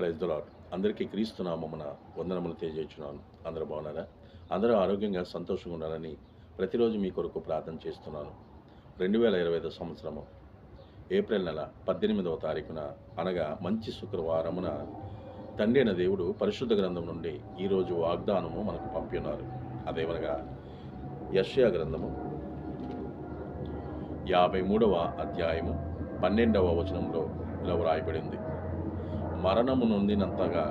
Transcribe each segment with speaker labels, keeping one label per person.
Speaker 1: Praise lord అందరికీ క్రీస్తునామమున వందనములు తెలియజేస్తున్నాను. అందరూ బాగున్నారా? అందరూ ఆరోగ్యంగా సంతోషంగా ఉండాలని ప్రతిరోజు మీ కొరకు ప్రార్థన చేస్తున్నాను. రెండు వేల ఇరవై ఐదు సంవత్సరము ఏప్రిల్ నెల పద్దెనిమిదవ తారీఖున అనగా మంచి శుక్రవారమున తండ్రి అయిన దేవుడు పరిశుద్ధ గ్రంథం నుండి ఈరోజు వాగ్దానము మనకు పంపినారు అదేమనగా యష్యా గ్రంథము యాభై మూడవ అధ్యాయము పన్నెండవ వచనంలో ఇలా వ్రాయబడింది. మరణము నొందినంతగా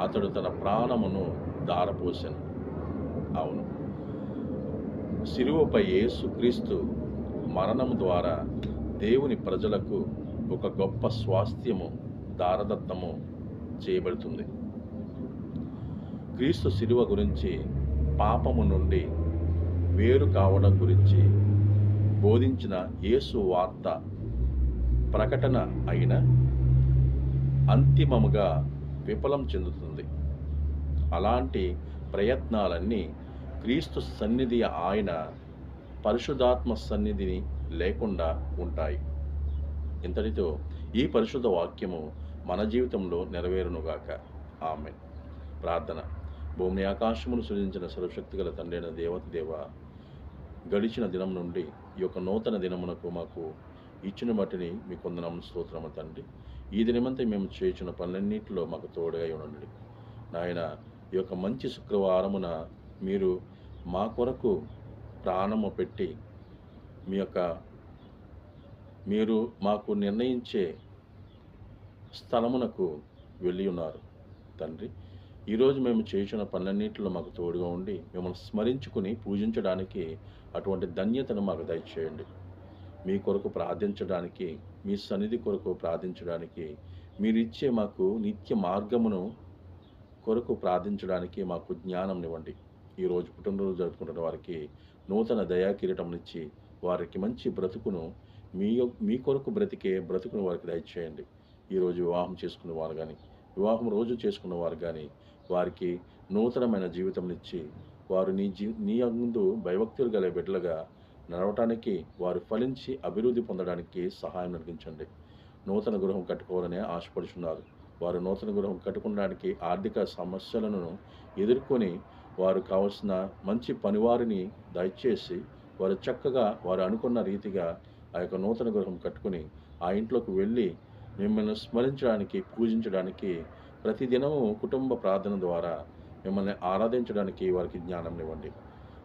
Speaker 1: అతడు తన ప్రాణమును దారపోసెను అవును. శిలువపై యేసుక్రీస్తు మరణము ద్వారా దేవుని ప్రజలకు ఒక గొప్ప స్వాస్థ్యము దారదత్తము చేయబడుతుంది. క్రీస్తు శిలువ గురించి పాపము నుండి వేరు కావడం గురించి బోధించిన యేసు వార్త ప్రకటన అయిన అంతిమముగా విఫలం చెందుతుంది. అలాంటి ప్రయత్నాలన్నీ క్రీస్తు సన్నిధి ఆయన పరిశుధాత్మ సన్నిధిని లేకుండా ఉంటాయి. ఇంతటితో ఈ పరిశుద్ధ వాక్యము మన జీవితంలో నెరవేరునుగాక. ఆమె ప్రార్థన. భూమిని ఆకాశమును సృజించిన సర్వశక్తి గల తండ్రైన దేవత దేవ గడిచిన దినం నుండి ఈ యొక్క నూతన దినమునకు మాకు ఇచ్చిన మట్టిని మీ కొందనం స్తోత్రము తండ్రి. ఈ దినమంతా మేము చేసిన పనులన్నింటిలో మాకు తోడుగా ఉండండి. నాయన ఈ యొక్క మంచి శుక్రవారమున మీరు మా కొరకు ప్రాణము పెట్టి మీ యొక్క మీరు మాకు నిర్ణయించే స్థలమునకు వెళ్ళి ఉన్నారు తండ్రి. ఈరోజు మేము చేసిన పనులన్నింటిలో మాకు తోడుగా ఉండి మిమ్మల్ని స్మరించుకుని పూజించడానికి అటువంటి ధన్యతను మాకు దయచేయండి. మీ కొరకు ప్రార్థించడానికి మీ సన్నిధి కొరకు ప్రార్థించడానికి మీరు ఇచ్చే మాకు నిత్య మార్గమును కొరకు ప్రార్థించడానికి మాకు జ్ఞానం ఇవ్వండి ఈరోజు పుట్టినరోజు జరుపుకుంటున్న వారికి నూతన దయా కిరీటంనిచ్చి వారికి మంచి బ్రతుకును మీ మీ కొరకు బ్రతికే బ్రతుకును వారికి దయచేయండి. ఈరోజు వివాహం చేసుకున్న వారు కానీ వివాహం రోజు చేసుకున్న వారు కానీ వారికి నూతనమైన జీవితంనిచ్చి వారు నీ జీ నీ అందు భయభక్తులు గల బిడ్డలుగా నడవటానికి వారు ఫలించి అభివృద్ధి పొందడానికి సహాయం కలిగించండి నూతన గృహం కట్టుకోవాలని ఆశపడుచున్నారు. వారు నూతన గృహం కట్టుకోవడానికి ఆర్థిక సమస్యలను ఎదుర్కొని వారు కావలసిన మంచి పనివారిని దయచేసి వారు చక్కగా వారు అనుకున్న రీతిగా ఆ యొక్క నూతన గృహం కట్టుకుని ఆ ఇంట్లోకి వెళ్ళి మిమ్మల్ని స్మరించడానికి పూజించడానికి ప్రతిదినము కుటుంబ ప్రార్థన ద్వారా మిమ్మల్ని ఆరాధించడానికి వారికి జ్ఞానం ఇవ్వండి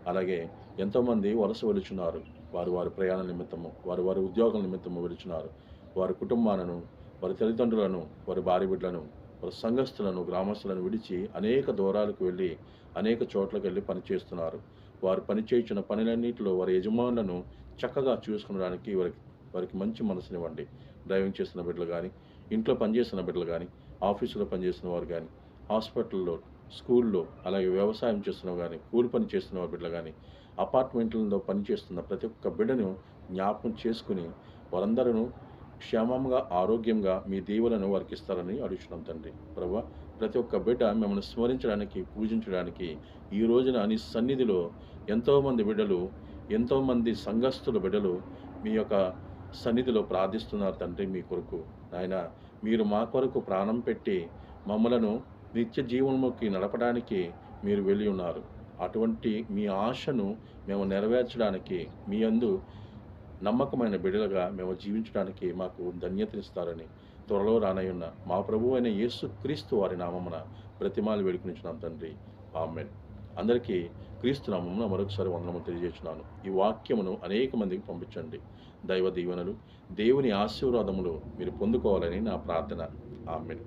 Speaker 1: అలాగే ఎంతోమంది వలస వెలుచున్నారు వారు వారి ప్రయాణ నిమిత్తము వారు వారి ఉద్యోగం నిమిత్తము వెలుచున్నారు వారి కుటుంబాలను వారి తల్లిదండ్రులను వారి భార్య బిడ్డలను వారి సంఘస్థులను గ్రామస్తులను విడిచి అనేక దూరాలకు వెళ్ళి అనేక చోట్లకు వెళ్ళి పనిచేస్తున్నారు వారు పనిచేయించిన పనులన్నింటిలో వారి యజమానులను చక్కగా చూసుకునడానికి వారికి వారికి మంచి మనసునివ్వండి. డ్రైవింగ్ చేస్తున్న బిడ్డలు కానీ ఇంట్లో పనిచేస్తున్న బిడ్డలు కానీ ఆఫీసులో పనిచేస్తున్న వారు కానీ హాస్పిటల్లో స్కూల్లో అలాగే వ్యవసాయం చేస్తున్న కానీ కూలి పని చేస్తున్న బిడ్డ బిడ్డలు కానీ అపార్ట్మెంట్లలో పనిచేస్తున్న ప్రతి ఒక్క బిడ్డను జ్ఞాపకం చేసుకుని వారందరూ క్షేమంగా ఆరోగ్యంగా మీ దేవులను వారికి ఇస్తారని అడుగుతున్నాం తండ్రి. ప్రభు ప్రతి ఒక్క బిడ్డ మిమ్మల్ని స్మరించడానికి పూజించడానికి ఈ రోజున నీ సన్నిధిలో ఎంతోమంది బిడ్డలు ఎంతోమంది సంఘస్థుల బిడ్డలు మీ యొక్క సన్నిధిలో ప్రార్థిస్తున్నారు తండ్రి మీ కొరకు. నాయన మీరు మా కొరకు ప్రాణం పెట్టి మమ్మలను నిత్య జీవనముకి నడపడానికి మీరు వెళ్ళి ఉన్నారు. అటువంటి మీ ఆశను మేము నెరవేర్చడానికి మీ అందు నమ్మకమైన బిడలుగా మేము జీవించడానికి మాకు ధన్యతనిస్తారని త్వరలో రానయ్యున్న మా ప్రభు అయిన యేసు క్రీస్తు వారి నామమున ప్రతిమాలు వేడుకునిచున్నాం తండ్రి. ఆమెన్. అందరికీ క్రీస్తు నామమున మరొకసారి వందనము తెలియజేస్తున్నాను. ఈ వాక్యమును అనేక మందికి పంపించండి. దైవ దీవెనలు దేవుని ఆశీర్వాదములు మీరు పొందుకోవాలని నా ప్రార్థన. ఆమెన్.